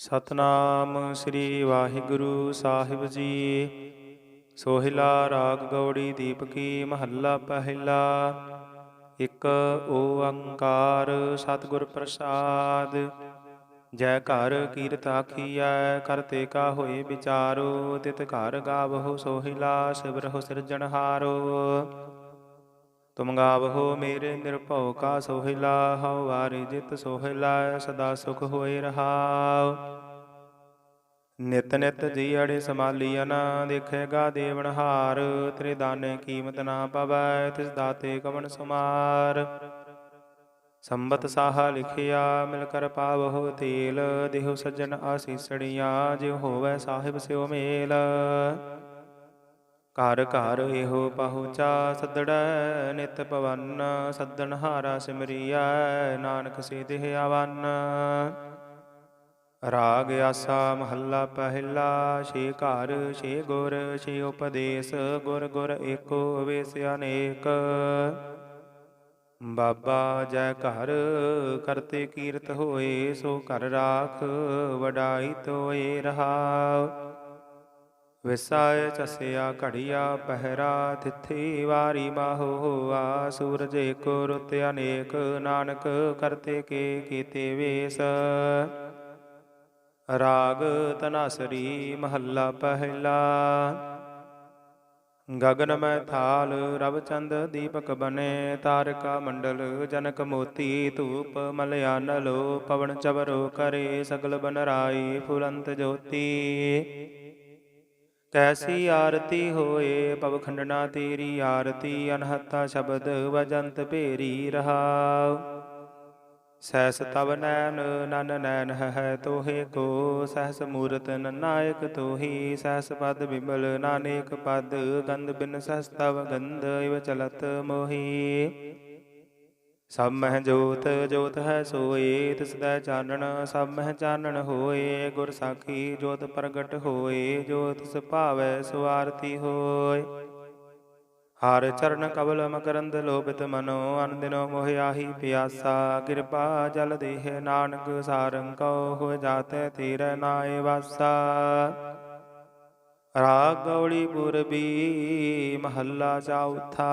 ਸਤਨਾਮ ਸ੍ਰੀ ਵਾਹਿਗੁਰੂ ਸਾਹਿਬ ਜੀ। ਸੋਹਿਲਾ ਰਾਗ ਗੌੜੀ ਦੀਪਕੀ ਮਹੱਲਾ ਪਹਿਲਾ। ਇੱਕ ਓੰਕਾਰ ਸਤਿਗੁਰ ਪ੍ਰਸਾਦ। ਜੈ ਘਰ ਕੀਰਤ ਆਖੀਐ ਕਰਤੇ ਕਾ ਹੋਏ ਵਿਚਾਰੋ। ਤਿਤ ਘਰ ਗਾਵਹੁ ਸੋਹਿਲਾ ਸਿਵਰਹੁ ਸਿਰਜਣਹਾਰੋ ਤੁਮ ਗਾਵਹੋ ਮੇਰੇ ਨਿਰਭਉ ਕਾ ਸੋਹਿਲਾ, ਹਉ ਵਾਰੀ ਜਿਤ ਸੋਹਿਲਾ, ਸਦਾ ਸੁਖ ਹੋਏ ਰਹਾਉ। ਨਿਤ ਨਿਤ ਜੀ ਅੜੇ ਸਮਾਲੀਨ ਦੇਖੇਗਾ ਦੇਵਨਹਾਰ ਤੇਰੇ ਦਾਨੇ ਕੀਮਤ ਨਾ ਪਵੈ, ਤਿਸ ਦਾਤੇ ਕਵਨ ਸੁਮਾਰ। ਸੰਬਤ ਸਾਹਾ ਲਿਖਿਆ, ਮਿਲ ਕਰ ਪਾਵਹੁ ਤੇਲ, ਦੇਹੁ ਸੱਜਣ ਆਸੀਸੜੀਆਂ ਜਿਉ ਹੋਵੈ ਸਾਹਿਬ ਸਿਉ ਮੇਲ। ਘਰ ਘਰ ਇਹੋ ਪਹੁੰਚਾ ਸੱਦੜੈ, ਨਿਤ ਪਵਨ ਸੱਦਣ ਹਾਰਾ ਸਿਮਰੀਐ, ਨਾਨਕ ਸੇ ਦੇਹ ਆਵਨ ਰਾਗ ਆਸਾ ਮਹੱਲਾ ਪਹਿਲਾ, ਛੇ ਘਰ, ਛੇ ਗੁਰ, ਛੇ ਉਪਦੇਸ਼, ਗੁਰ ਗੁਰ ਏਕੋ ਵੇਸ ਅਨੇਕ। ਬਾਬਾ ਜੈ ਘਰ, ਕਰਤੇ ਕੀਰਤ ਹੋਏ, ਸੋ ਘਰ ਰਾਖ, ਵਡਾਈ ਤੋਏ ਰਹਾਉ। ਵਿਸਾਇ ਚਸਿਆ ਘੜੀਆ ਪਹਿਰਾ ਤਿੱਥੀ ਵਾਰੀ ਮਾਹੋ ਹੋਆ ਸੂਰਜ ਏਕੋ ਰੁੱਤ ਅਨੇਕ, ਨਾਨਕ ਕਰਤੇ ਕੇ ਕੀਤੇ ਵੇਸ। ਰਾਗ ਤਨਾਸਰੀ ਮਹੱਲਾ ਪਹਿਲਾ। ਗਗਨ ਮੈਂ ਥਾਲ ਰਵਚੰਦ ਦੀਪਕ ਬਨੇ, ਤਾਰਕਾ ਮੰਡਲ ਜਨਕ ਮੋਤੀ, ਧੂਪ ਮਲਿਆਨਲੋ ਪਵਨ ਚਵਰੋ ਕਰੇ ਸਗਲ ਬਨਰਾਈ ਫੁਲੰਤ ਜੋਤੀ। ਕੈਸੀ ਆਰਤੀ ਹੋਏ ਪਵ ਖੰਡਨਾ ਤੇਰੀ ਆਰਤੀ, ਅਨਹਤਾ ਸ਼ਬਦ ਵਜੰਤ ਭੇਰੀ ਰਹਾਉ। ਸਹਿਸ ਤਵ ਨੈਨ ਨਨ ਨੈਨ ਹੈ ਤੋਹੇ ਕੋ, ਸਹਿਸ ਮੂਰਤ ਨਾਇਕ ਤੋਹੀ, ਸਹਿਸ ਪਦ ਬਿਮਲ ਨਾਨੇਕ ਪਦ, ਗੰਧ ਬਿਨ ਸਹਿਸ ਤਵ ਗੰਧ ਇਵ ਚਲਤ ਮੋਹੀ। ਸਭ ਮਹਿ ਜੋਤ ਜੋਤ ਹੈ ਸੋਏ, ਤਿਸ ਦਾ ਚਾਨਣ ਸਭ ਮਹਿ ਚਾਨਣ ਹੋਏ, ਗੁਰ ਸਾਖੀ ਜੋਤ ਪ੍ਰਗਟ ਹੋਏ, ਜੋ ਤਿਸ ਭਾਵੈ ਸੋ ਆਰਤੀ ਹੋਏ। ਹਰ ਚਰਨ ਕਬਲ ਮਕਰੰਦ ਲੋਭਿਤ ਮਨੋ ਅਨਦਿਨੋ ਮੋਹ ਆਹੀ ਪਿਆਸਾ, ਕਿਰਪਾ ਜਲ ਦੇਹ ਨਾਨਕ, ਸਾਰੰਗ ਕਉ ਹੋ ਜਾਤੇ ਤੀਰੈ ਨਾਏ ਵਾਸਾ। ਰਾਗ ਗੌੜੀ ਪੁਰਬੀ, ਮਹੱਲਾ ਚੌਥਾ।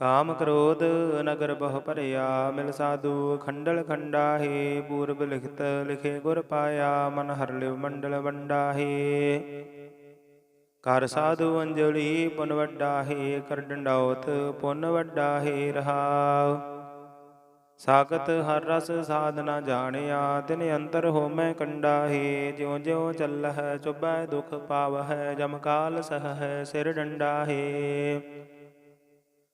ਕਾਮ ਕ੍ਰੋਧ ਨਗਰ ਬਹੁ ਭਰਿਆ, ਮਿਲ ਸਾਧੂ ਖੰਡਲ ਖੰਡਾਹੇ, ਪੂਰਬ ਲਿਖਤ ਲਿਖੇ ਗੁਰ ਪਾਇਆ, ਮਨ ਹਰ ਲਿਵ ਮੰਡਲ ਵੰਡਾਹੇ। ਕਰ ਸਾਧੂ ਅੰਜਲੀ ਪੁਨ ਵੱਡਾ ਹੈ ਕਰ ਡੰਡੌਤ ਪੁਨ ਵੱਡਾ ਹੈ ਰਹਾਉ ਸਾਖਤ ਹਰ ਰਸ ਸਾਧਨਾ ਜਾਣਿਆ, ਤਿਨ ਅੰਤਰ ਹੋਮੈ ਕੰਡਾ ਹੈ ਜਿਉ ਜਿਉ ਚੱਲਹਿ ਚੁਬੈ ਦੁਖ ਪਾਵਹਿ, ਜਮ ਕਾਲ ਸਹੈ ਸਿਰ ਡੰਡਾ ਹੈ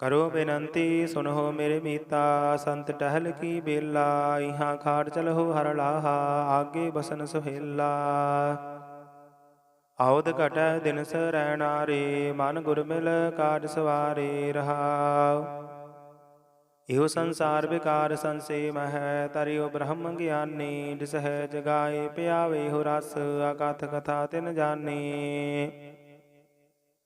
ਕਰੋ ਬੇਨੰਤੀ ਸੁਨੋ ਮੇਰੇ ਮੀਤਾ, ਸੰਤ ਟਹਿਲ ਕੀ ਬੇਲਾ, ਇਹਾਂ ਖਾੜ ਚਲਹੁ ਹਰ ਲਾਹਾ, ਆਗੇ ਬਸਨ ਸੁਹੇਲਾ। ਆਉਦ ਘਟੈ ਦਿਨ ਸਰੈਣਾ ਰੇ, ਮਨ ਗੁਰ ਮਿਲ ਕਾਜ ਸਵਾਰੇ ਰਹਾਉ ਇਹੋ ਸੰਸਾਰ ਵਿਕਾਰ ਸੰਸੇ ਮਹਿ ਤਰਿਓ ਬ੍ਰਹਮ ਗਿਆਨੀ, ਜਿਸ ਹੈ ਜਗਾਏ ਪਿਆਵੇ ਹੋ ਰਸ ਅਕਥ ਕਥਾ ਤਿਨ ਜਾਣੀ।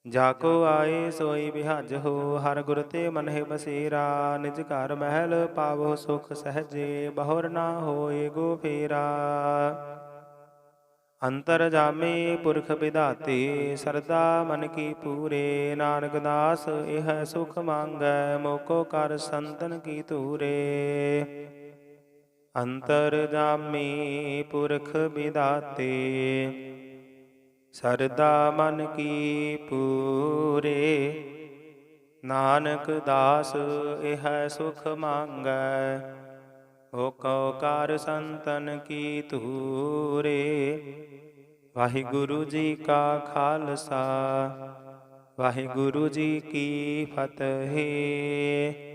ਜਾ ਕੋ ਆਏ ਸੋਈ ਬਿਹਜ ਹੋ ਹਰ ਗੁਰ ਤੇ ਮਨਹਿ ਬਸੇਰਾ ਨਿਜ ਘਰ ਮਹਿਲ ਪਾਵੋ ਸੁਖ ਸਹਜੇ ਬਹੁਰ ਨਾ ਹੋਏ ਗੋ ਫੇਰਾ। ਅੰਤਰ ਜਾਮੇ ਪੁਰਖ ਵਿਧਾਤੇ ਸਰਦਾ ਮਨ ਕੀ ਪੂਰੇ। ਨਾਨਕ ਦਾਸ ਇਹ ਸੁਖ ਮੰਗੈ ਮੋਕੋ ਕਰ ਸੰਤਨ ਕੀ ਧੂਰੇ। ਅੰਤਰ ਜਾਮੇ ਪੁਰਖ ਵਿਧਾਤੇ ਸਰਦਾ ਮਨ ਕੀ ਪੂਰੇ। ਨਾਨਕ ਦਾਸ, ਇਹ ਸੁਖ ਮੰਗੈ। ਓਕੋ ਕਾਰ ਸੰਤਨ ਕੀ ਧੂਰੇ। ਵਾਹਿਗੁਰੂ ਜੀ ਕਾ ਖਾਲਸਾ, ਵਾਹਿਗੁਰੂ ਜੀ ਕੀ ਫਤਿਹ।